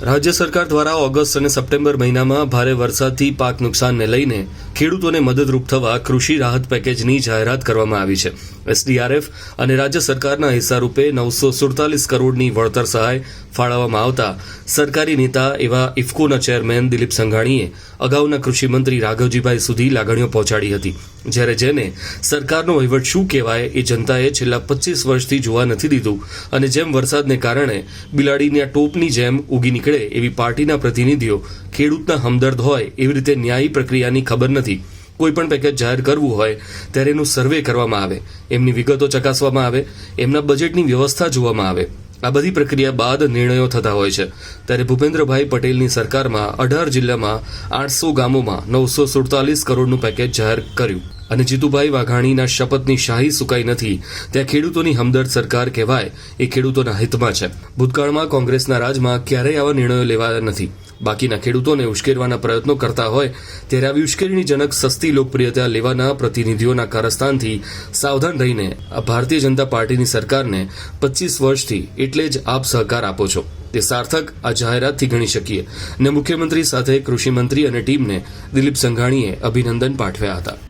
રાજ્ય સરકાર દ્વારા ઓગસ્ટ અને સપ્ટેમ્બર મહિનામાં ભારે વરસાદથી પાક નુકસાનને લઈને ખેડૂતોને મદદરૂપ થવા કૃષિ રાહત પેકેજની જાહેરાત કરવામાં આવી છે. એસડીઆરએફ અને રાજ્ય સરકારના હિસ્સા રૂપે નવસો સુડતાલીસ કરોડની વળતર સહાય ફાળવવામાં આવતા સરકારી નેતા એવા ઇફકોના ચેરમેન દિલીપ સંઘાણીએ અગાઉના કૃષિમંત્રી રાઘવજીભાઈ સુધી લાગણીઓ પહોંચાડી હતી. જ્યારે જેને સરકારનો વહીવટ શું કહેવાય એ જનતાએ છેલ્લા પચીસ વર્ષથી જોવા નથી દીધું અને જેમ વરસાદને કારણે બિલાડીની આ ટોપની જેમ ઉગી નીકળે એવી પાર્ટીના પ્રતિનિધિઓ ખેડૂતના હમદર્દ હોય એવી રીતે ન્યાયી પ્રક્રિયાની ખબર નથી. કોઈ પણ પેકેજ જાહેર કરવું હોય ત્યારે એનું સર્વે કરવામાં આવે, એમની વિગતો ચકાસવામાં આવે, એમના બજેટની વ્યવસ્થા જોવામાં આવે. આ બધી પ્રક્રિયા બાદ નિર્ણયો થતા હોય છે. ત્યારે ભૂપેન્દ્રભાઈ પટેલની સરકારમાં અઢાર જિલ્લામાં આઠસો ગામોમાં નવસો સુડતાલીસ કરોડનું પેકેજ જાહેર કર્યું. અને જીતુભાઈ વાઘાણીના શપથની શાહી સુકાઈ નથી. ત્યાં ખેડૂતોની હમદર્દ સરકાર કહેવાય, એ ખેડૂતોના હિતમાં છે. ભૂતકાળમાં કોંગ્રેસના રાજમાં ક્યારેય આવા નિર્ણયો લેવાયા નથી. બાકીના ખેડૂતોને ઉશ્કેરવાના પ્રયત્નો કરતા હોય, ત્યારે આવી ઉશ્કેરણીજનક સસ્તી લોકપ્રિયતા લેવાના પ્રતિનિધિઓના કારસ્તાનથી સાવધાન રહીને આ ભારતીય જનતા પાર્ટીની સરકારને પચીસ વર્ષથી એટલે જ આપ સહકાર આપો છો. તે સાર્થક આ જાહેરાતથી ગણી શકીએ. ને મુખ્યમંત્રી સાથે કૃષિમંત્રી અને ટીમને દિલીપ સંઘાણીએ અભિનંદન પાઠવ્યા હતા.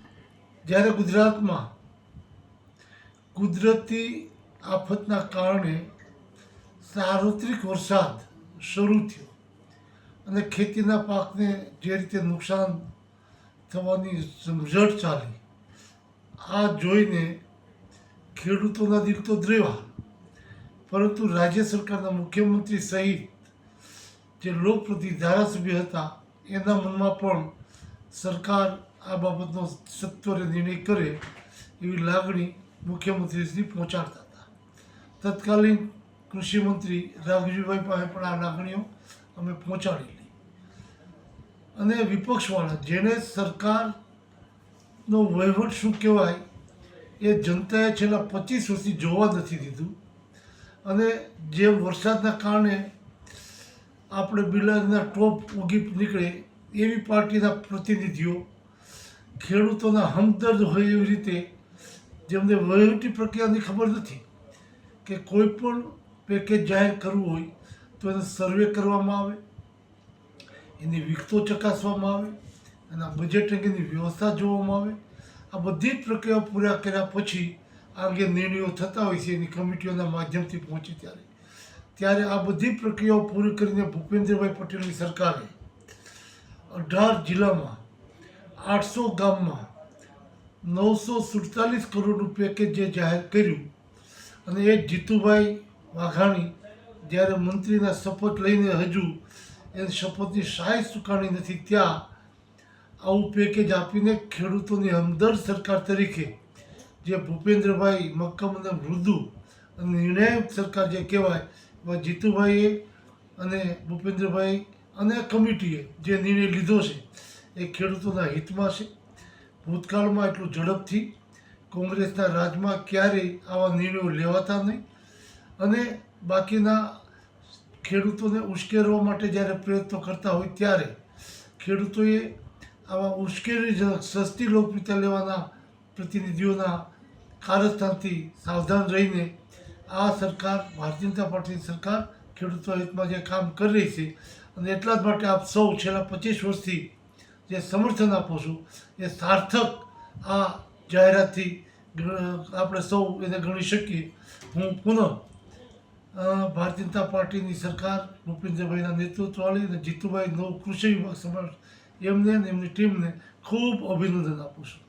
જ્યારે ગુજરાતમાં કુદરતી આફતના કારણે સાર્વત્રિક વરસાદ શરૂ થયો અને ખેતીના પાકને જે રીતે નુકસાન થવાની સમજણ ચાલી, આ જોઈને ખેડૂતોના દિલ તો દ્રેવા. પરંતુ રાજ્ય સરકારના મુખ્યમંત્રી સહિત જે લોકપ્રતિ ધારાસભ્ય હતા, એના મનમાં પણ સરકાર આ બાબતનો સત્વરે નિર્ણય કરે એવી લાગણી મુખ્યમંત્રી સુધી પહોંચાડતા હતા. તત્કાલીન કૃષિમંત્રી રાઘજીભાઈ પાસે પણ આ લાગણીઓ અમે પહોંચાડેલી અને વિપક્ષવાળા, જેને સરકારનો વહીવટ શું કહેવાય, એ જનતાએ છેલ્લા પચીસ વર્ષથી જોવા નથી દીધું. અને જે વરસાદના કારણે આપણે બિલાડીના ટોપ ઉગી નીકળે એવી પાર્ટીના પ્રતિનિધિઓ ખેડૂતોના હમદર્દ હોય એવી રીતે જેમને વહીવટી પ્રક્રિયાની ખબર નથી કે કોઈ પણ પેકેજ જાહેર કરવું હોય તો એને સર્વે કરવામાં આવે, એની વિગતો ચકાસવામાં આવે એના બજેટ અંગેની વ્યવસ્થા જોવામાં આવે. આ બધી જ પ્રક્રિયાઓ પૂરા કર્યા પછી આ અંગે નિર્ણયો થતા હોય છે, એની કમિટીઓના માધ્યમથી પહોંચે ત્યારે. ત્યારે આ બધી પ્રક્રિયાઓ પૂરી કરીને ભૂપેન્દ્રભાઈ પટેલની સરકારે અઢાર જિલ્લામાં આઠસો ગામમાં નવસો સુડતાલીસ કરોડનું પેકેજ જે જાહેર કર્યું અને એ જીતુભાઈ વાઘાણી જ્યારે મંત્રીના શપથ લઈને હજુ એ શપથની શાહી ચૂકવણી નથી ત્યાં, આવું પેકેજ આપીને ખેડૂતોની હમદર્દ સરકાર તરીકે જે ભૂપેન્દ્રભાઈ મક્કમ અને મૃદુ અને નિર્ણાયક સરકાર જે કહેવાય એમાં જીતુભાઈએ અને ભૂપેન્દ્રભાઈ અને કમિટીએ જે નિર્ણય લીધો છે એ ખેડૂતોના હિતમાં છે. ભૂતકાળમાં એટલું ઝડપથી કોંગ્રેસના રાજમાં ક્યારેય આવા નિર્ણયો લેવાતા નહીં. અને બાકીના ખેડૂતોને ઉશ્કેરવા માટે જ્યારે પ્રયત્નો કરતા હોય ત્યારે ખેડૂતોએ આવા ઉશ્કેરણીજનક સસ્તી લોકપ્રિયતા લેવાના પ્રતિનિધિઓના કારસ્થાનથી સાવધાન રહીને આ સરકાર, ભારતીય જનતા પાર્ટીની સરકાર ખેડૂતો હિતમાં જે કામ કરી રહી છે. અને એટલા જ માટે આપ સૌ છેલ્લા પચીસ વર્ષથી જે સમર્થન આપો છો, એ સાર્થક આ જાહેરાતથી આપણે સૌ એને ગણી શકીએ. હું પુનઃ ભારતીય જનતા પાર્ટીની સરકાર, ભૂપેન્દ્રભાઈના નેતૃત્વવાળી અને જીતુભાઈ નવ કૃષિ વિભાગ સંભાળ એમને અને એમની ટીમને ખૂબ અભિનંદન આપું છું.